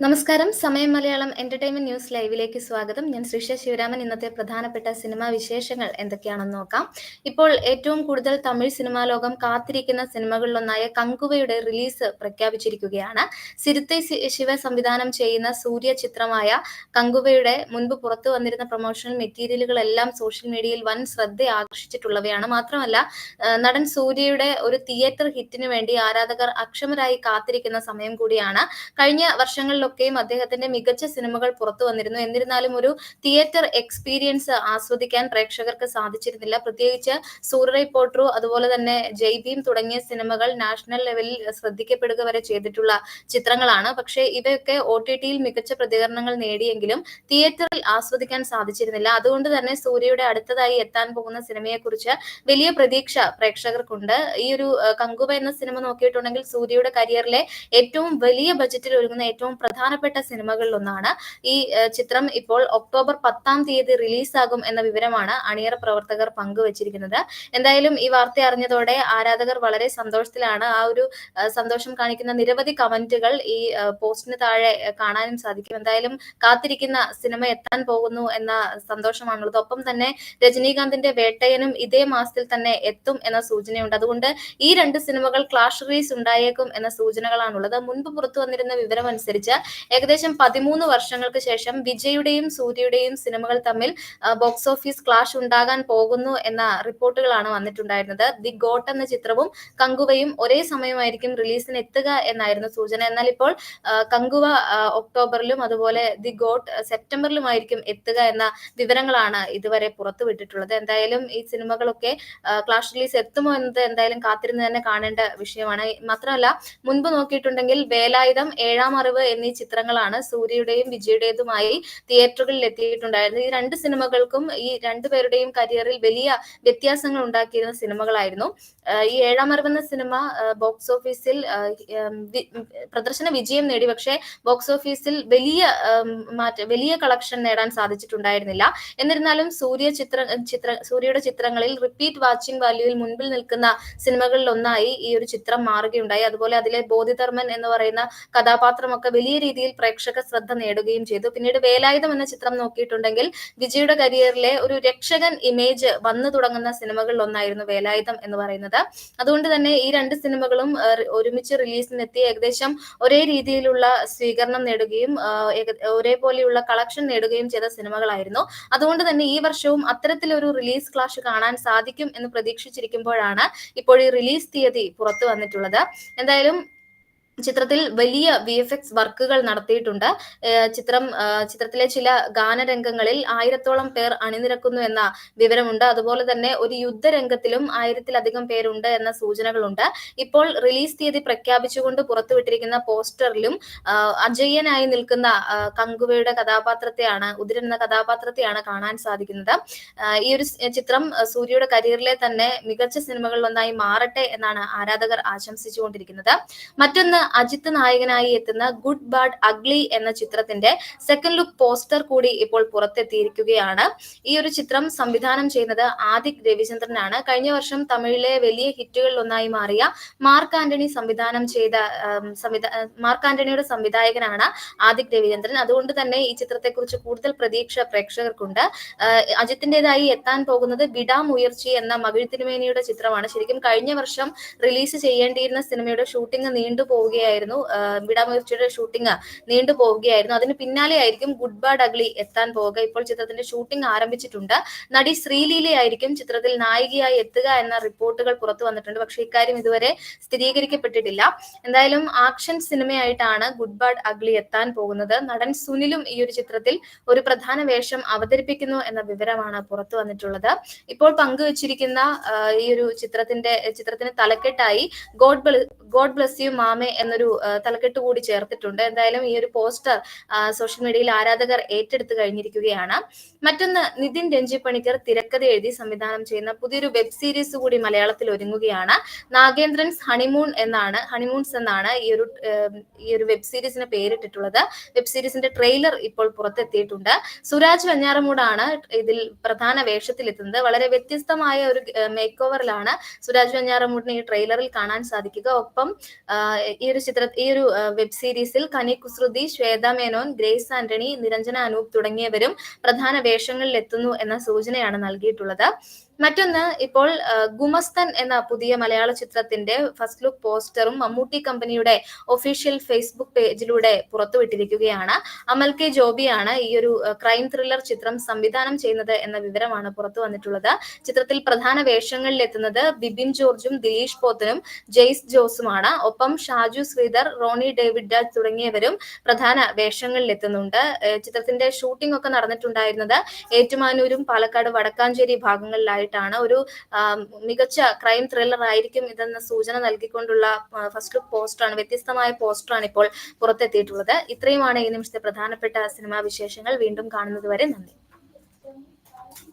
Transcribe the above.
നമസ്കാരം. സമയം Malayalam entertainment news ലൈവിലേക്ക് സ്വാഗതം. ഞാൻ ശ്രീഷ ശിവരാമൻ. ഇന്നത്തെ പ്രധാനപ്പെട്ട സിനിമാ വിശേഷങ്ങൾ എന്തൊക്കെയാണെന്ന് നോക്കാം. ഇപ്പോൾ ഏറ്റവും കൂടുതൽ തമിഴ് സിനിമാ ലോകം കാത്തിരിക്കുന്ന സിനിമകളിലൊന്നായ കങ്കുവയുടെ റിലീസ് പ്രഖ്യാപിച്ചിരിക്കുകയാണ്. സിരുത്ത ശിവ സംവിധാനം ചെയ്യുന്ന സൂര്യ ചിത്രമായ കങ്കുവയുടെ മുൻപ് പുറത്തു വന്നിരുന്ന പ്രൊമോഷണൽ മെറ്റീരിയലുകളെല്ലാം സോഷ്യൽ മീഡിയയിൽ വൻ ശ്രദ്ധ ആകർഷിച്ചിട്ടുള്ളവയാണ്. മാത്രമല്ല നടൻ സൂര്യയുടെ ഒരു തിയേറ്റർ ഹിറ്റിനു വേണ്ടി ആരാധകർ അക്ഷമരായി കാത്തിരിക്കുന്ന സമയം കൂടിയാണ്. കഴിഞ്ഞ വർഷങ്ങളിൽ കാലങ്ങളിലൊക്കെയും അദ്ദേഹത്തിന്റെ മികച്ച സിനിമകൾ പുറത്തു വന്നിരുന്നു. എന്നിരുന്നാലും ഒരു തിയേറ്റർ എക്സ്പീരിയൻസ് ആസ്വദിക്കാൻ പ്രേക്ഷകർക്ക് സാധിച്ചിരുന്നില്ല. പ്രത്യേകിച്ച് സൂറൈ പോട്രു അതുപോലെ തന്നെ ജയ്ബീം തുടങ്ങിയ സിനിമകൾ നാഷണൽ ലെവലിൽ ശ്രദ്ധിക്കപ്പെടുക വരെ ചെയ്തിട്ടുള്ള ചിത്രങ്ങളാണ്. പക്ഷേ ഇവയൊക്കെ ഒ ടി ടിയിൽ മികച്ച പ്രതികരണങ്ങൾ നേടിയെങ്കിലും തിയേറ്ററിൽ ആസ്വദിക്കാൻ സാധിച്ചിരുന്നില്ല. അതുകൊണ്ട് തന്നെ സൂര്യയുടെ അടുത്തതായി എത്താൻ പോകുന്ന സിനിമയെക്കുറിച്ച് വലിയ പ്രതീക്ഷ പ്രേക്ഷകർക്കുണ്ട്. ഈ ഒരു കങ്കുവ എന്ന സിനിമ നോക്കിയിട്ടുണ്ടെങ്കിൽ സൂര്യയുടെ കരിയറിലെ ഏറ്റവും വലിയ ബജറ്റിൽ ഒരുങ്ങുന്ന ഏറ്റവും പ്രധാനപ്പെട്ട സിനിമകളിൽ ഒന്നാണ് ഈ ചിത്രം ഇപ്പോൾ ഒക്ടോബർ പത്താം തീയതി റിലീസാകും എന്ന വിവരമാണ് അണിയറ പ്രവർത്തകർ പങ്കുവച്ചിരിക്കുന്നത്. എന്തായാലും ഈ വാർത്ത അറിഞ്ഞതോടെ ആരാധകർ വളരെ സന്തോഷത്തിലാണ്. ആ ഒരു സന്തോഷം കാണിക്കുന്ന നിരവധി കമന്റുകൾ ഈ പോസ്റ്റിന് താഴെ കാണാനും സാധിക്കും. എന്തായാലും കാത്തിരിക്കുന്ന സിനിമ എത്താൻ പോകുന്നു എന്ന സന്തോഷമാണുള്ളത്. ഒപ്പം തന്നെ രജനീകാന്തിന്റെ വേട്ടയനും ഇതേ മാസത്തിൽ തന്നെ എത്തും എന്ന സൂചനയുണ്ട്. അതുകൊണ്ട് ഈ രണ്ട് സിനിമകൾ ക്ലാഷ് റീസ് ഉണ്ടായേക്കും എന്ന സൂചനകളാണുള്ളത്. മുൻപ് പുറത്തു വന്നിരുന്ന വിവരം അനുസരിച്ച് ഏകദേശം പതിമൂന്ന് വർഷങ്ങൾക്ക് ശേഷം വിജയുടെയും സൂര്യയുടെയും സിനിമകൾ തമ്മിൽ ബോക്സ് ഓഫീസ് ക്ലാഷ് ഉണ്ടാകാൻ പോകുന്നു എന്ന റിപ്പോർട്ടുകളാണ് വന്നിട്ടുണ്ടായിരുന്നത്. ദി ഗോട്ട് എന്ന ചിത്രവും കങ്കുവയും ഒരേ സമയമായിരിക്കും റിലീസിന് എത്തുക എന്നായിരുന്നു സൂചന. എന്നാൽ ഇപ്പോൾ കങ്കുവ ഒക്ടോബറിലും അതുപോലെ ദി ഗോട്ട് സെപ്റ്റംബറിലുമായിരിക്കും എത്തുക എന്ന വിവരങ്ങളാണ് ഇതുവരെ പുറത്തുവിട്ടിട്ടുള്ളത്. എന്തായാലും ഈ സിനിമകളൊക്കെ ക്ലാഷ് റിലീസ് എത്തുമോ എന്നത് എന്തായാലും കാത്തിരുന്ന് തന്നെ കാണേണ്ട വിഷയമാണ്. മാത്രമല്ല മുൻപ് നോക്കിയിട്ടുണ്ടെങ്കിൽ വേലായുധം ഏഴാം അറിവ് എന്നീ ചിത്രങ്ങളാണ് സൂര്യയുടെയും വിജയുടേതുമായി തിയേറ്ററുകളിൽ എത്തിയിട്ടുണ്ടായിരുന്നത്. ഈ രണ്ട് സിനിമകൾക്കും ഈ രണ്ടുപേരുടെയും കരിയറിൽ വലിയ വ്യത്യാസങ്ങൾ ഉണ്ടാക്കിയിരുന്ന സിനിമകളായിരുന്നു. ഈ ഏഴാം അറിവെന്ന സിനിമ ബോക്സ് ഓഫീസിൽ പ്രദർശന വിജയം നേടി. പക്ഷേ ബോക്സ് ഓഫീസിൽ വലിയ മാറ്റ വലിയ കളക്ഷൻ നേടാൻ സാധിച്ചിട്ടുണ്ടായിരുന്നില്ല. എന്നിരുന്നാലും സൂര്യ ചിത്ര ചിത്ര സൂര്യയുടെ ചിത്രങ്ങളിൽ റിപ്പീറ്റ് വാച്ചിങ് വാല്യൂവിൽ മുൻപിൽ നിൽക്കുന്ന സിനിമകളിൽ ഒന്നായി ഈ ഒരു ചിത്രം മാറുകയുണ്ടായി. അതുപോലെ അതിലെ ബോധിധർമ്മൻ എന്ന് പറയുന്ന കഥാപാത്രമൊക്കെ വലിയ രീതിയിൽ പ്രേക്ഷക ശ്രദ്ധ നേടുകയും ചെയ്തു. പിന്നീട് വേലായുധം എന്ന ചിത്രം നോക്കിയിട്ടുണ്ടെങ്കിൽ വിജയുടെ കരിയറിലെ ഒരു രക്ഷകൻ ഇമേജ് വന്നു തുടങ്ങുന്ന സിനിമകളിൽ ഒന്നായിരുന്നു വേലായുധം എന്ന് പറയുന്നത്. അതുകൊണ്ട് തന്നെ ഈ രണ്ട് സിനിമകളും ഒരുമിച്ച് റിലീസിനെത്തി ഏകദേശം ഒരേ രീതിയിലുള്ള സ്വീകരണം നേടുകയും ഒരേപോലെയുള്ള കളക്ഷൻ നേടുകയും ചെയ്ത സിനിമകളായിരുന്നു. അതുകൊണ്ട് തന്നെ ഈ വർഷവും അത്തരത്തിലൊരു റിലീസ് ക്ലാഷ് കാണാൻ സാധിക്കും എന്ന് പ്രതീക്ഷിച്ചിരിക്കുമ്പോഴാണ് ഇപ്പോൾ ഈ റിലീസ് തീയതി പുറത്തു വന്നിട്ടുള്ളത്. എന്തായാലും ചിത്രത്തിൽ വലിയ വി എഫ് എക്സ് വർക്കുകൾ നടത്തിയിട്ടുണ്ട്. ചിത്രം ചിത്രത്തിലെ ചില ഗാനരംഗങ്ങളിൽ ആയിരത്തോളം പേർ അണിനിരക്കുന്നു എന്ന വിവരമുണ്ട്. അതുപോലെ തന്നെ ഒരു യുദ്ധരംഗത്തിലും ആയിരത്തിലധികം പേരുണ്ട് എന്ന സൂചനകളുണ്ട്. ഇപ്പോൾ റിലീസ് തീയതി പ്രഖ്യാപിച്ചുകൊണ്ട് പുറത്തുവിട്ടിരിക്കുന്ന പോസ്റ്ററിലും അജയ്യനായി നിൽക്കുന്ന കങ്കുവയുടെ കഥാപാത്രത്തെയാണ് ഉദിരൻ എന്ന കഥാപാത്രത്തെയാണ് കാണാൻ സാധിക്കുന്നത്. ഈ ഒരു ചിത്രം സൂര്യയുടെ കരിയറിലെ തന്നെ മികച്ച സിനിമകളിൽ ഒന്നായി മാറട്ടെ എന്നാണ് ആരാധകർ ആശംസിച്ചുകൊണ്ടിരിക്കുന്നത്. മറ്റൊന്ന് അജിത്ത് നായകനായി എത്തുന്ന ഗുഡ് ബാഡ് അഗ്ലി എന്ന ചിത്രത്തിന്റെ സെക്കൻഡ് ലുക്ക് പോസ്റ്റർ കൂടി ഇപ്പോൾ പുറത്തെത്തിയിരിക്കുകയാണ്. ഈ ഒരു ചിത്രം സംവിധാനം ചെയ്യുന്നത് ആദിക് രവിചന്ദ്രനാണ്. കഴിഞ്ഞ വർഷം തമിഴിലെ വലിയ ഹിറ്റുകളിൽ ഒന്നായി മാറിയ മാർക്ക് ആന്റണി സംവിധാനം ചെയ്ത മാർക്ക് ആന്റണിയുടെ സംവിധായകനാണ് ആദിക് രവിചന്ദ്രൻ. അതുകൊണ്ട് തന്നെ ഈ ചിത്രത്തെക്കുറിച്ച് കൂടുതൽ പ്രതീക്ഷ പ്രേക്ഷകർക്കുണ്ട്. അജിത്തിന്റേതായി എത്താൻ പോകുന്നത് വിടാമുയർച്ചി എന്ന മകിഴ് തിരുമേനിയുടെ ചിത്രമാണ്. ശരിക്കും കഴിഞ്ഞ വർഷം റിലീസ് ചെയ്യേണ്ടിയിരുന്ന സിനിമയുടെ ഷൂട്ടിംഗ് നീണ്ടുപോവുക പോവുകയായിരുന്നു. വിടാമുയർച്ചയുടെ ഷൂട്ടിംഗ് നീണ്ടു പോവുകയായിരുന്നു. അതിന് പിന്നാലെ ആയിരിക്കും ഗുഡ് ബാഡ് അഗ്ലി എത്താൻ പോവുക. ഇപ്പോൾ ചിത്രത്തിന്റെ ഷൂട്ടിംഗ് ആരംഭിച്ചിട്ടുണ്ട്. നടി ശ്രീലീലയായിരിക്കും ചിത്രത്തിൽ നായികയായി എത്തുക എന്ന റിപ്പോർട്ടുകൾ പുറത്തു വന്നിട്ടുണ്ട്. പക്ഷെ ഇക്കാര്യം ഇതുവരെ സ്ഥിരീകരിക്കപ്പെട്ടിട്ടില്ല. എന്തായാലും ആക്ഷൻ സിനിമയായിട്ടാണ് ഗുഡ് ബാഡ് അഗ്ലി എത്താൻ പോകുന്നത്. നടൻ സുനിലും ഈ ഒരു ചിത്രത്തിൽ ഒരു പ്രധാന വേഷം അവതരിപ്പിക്കുന്നു എന്ന വിവരമാണ് പുറത്തു വന്നിട്ടുള്ളത്. ഇപ്പോൾ പങ്കുവച്ചിരിക്കുന്ന ഈ ഒരു ചിത്രത്തിന്റെ ചിത്രത്തിന് തലക്കെട്ടായി ഗോഡ് ഗോഡ് ബ്ലസ് യു മാമേ എന്നൊരു തലക്കെട്ട് കൂടി ചേർത്തിട്ടുണ്ട്. എന്തായാലും ഈ ഒരു പോസ്റ്റർ സോഷ്യൽ മീഡിയയിൽ ആരാധകർ ഏറ്റെടുത്ത് കഴിഞ്ഞിരിക്കുകയാണ്. മറ്റൊന്ന് നിതിൻ രഞ്ജി പണിക്കർ തിരക്കഥ എഴുതി സംവിധാനം ചെയ്യുന്ന പുതിയൊരു വെബ് സീരീസ് കൂടി മലയാളത്തിൽ ഒരുങ്ങുകയാണ്. നാഗേന്ദ്രൻസ് ഹണിമൂൺ എന്നാണ് ഹണിമൂൺസ് എന്നാണ് ഈ ഒരു ഈ ഒരു വെബ് സീരീസിന് പേരിട്ടിട്ടുള്ളത്. വെബ് സീരീസിന്റെ ട്രെയിലർ ഇപ്പോൾ പുറത്തെത്തിയിട്ടുണ്ട്. സുരാജ് വെഞ്ഞാറമൂടാണ് ഇതിൽ പ്രധാന വേഷത്തിൽ എത്തുന്നത് വളരെ വ്യത്യസ്തമായ ഒരു മേക്ക് ഓവറിലാണ് സുരാജ് വെഞ്ഞാറമൂടിനെ ഈ ട്രെയിലറിൽ കാണാൻ സാധിക്കുക. ഒപ്പം ഈ ഒരു ചിത്ര ഈ ഒരു വെബ് സീരീസിൽ കനി കുസൃതി ശ്വേത മേനോൻ ഗ്രേസ് ആന്റണി നിരഞ്ജന അനൂപ് തുടങ്ങിയവരും പ്രധാന വേഷങ്ങളിൽ എത്തുന്നു എന്ന സൂചനയാണ് നൽകിയിട്ടുള്ളത്. മറ്റൊന്ന് ഇപ്പോൾ ഗുമസ്തൻ എന്ന പുതിയ മലയാള ചിത്രത്തിന്റെ ഫസ്റ്റ് ലുക്ക് പോസ്റ്ററും മമ്മൂട്ടി കമ്പനിയുടെ ഒഫീഷ്യൽ ഫേസ്ബുക്ക് പേജിലൂടെ പുറത്തുവിട്ടിരിക്കുകയാണ്. അമൽ കെ ജോബിയാണ് ഈ ഒരു ക്രൈം ത്രില്ലർ ചിത്രം സംവിധാനം ചെയ്യുന്നത് എന്ന വിവരമാണ് പുറത്തു വന്നിട്ടുള്ളത്. ചിത്രത്തിൽ പ്രധാന വേഷങ്ങളിൽ എത്തുന്നത് ബിബിൻ ജോർജും ദിലീഷ് പോത്തനും ജെയ്സ് ജോസുമാണ്. ഒപ്പം ഷാജു ശ്രീധർ റോണി ഡേവിഡ് രാജ് തുടങ്ങിയവരും പ്രധാന വേഷങ്ങളിൽ എത്തുന്നുണ്ട്. ചിത്രത്തിന്റെ ഷൂട്ടിംഗ് ഒക്കെ നടന്നിട്ടുണ്ടായിരുന്നത് ഏറ്റുമാനൂരും പാലക്കാട് വടക്കാഞ്ചേരി ഭാഗങ്ങളിലായിട്ടാണ് ഒരു മികച്ച ക്രൈം ത്രില്ലർ ആയിരിക്കും ഇതെന്ന സൂചന നൽകിക്കൊണ്ടുള്ള ഫസ്റ്റ് ലുക്ക് പോസ്റ്ററാണ് വ്യത്യസ്തമായ പോസ്റ്ററാണ് ഇപ്പോൾ പുറത്തെത്തിയിട്ടുള്ളത്. ഇത്രയുമാണ് ഈ നിമിഷത്തെ പ്രധാനപ്പെട്ട സിനിമാ വിശേഷങ്ങൾ. വീണ്ടും കാണുന്നത് വരെ നന്ദി.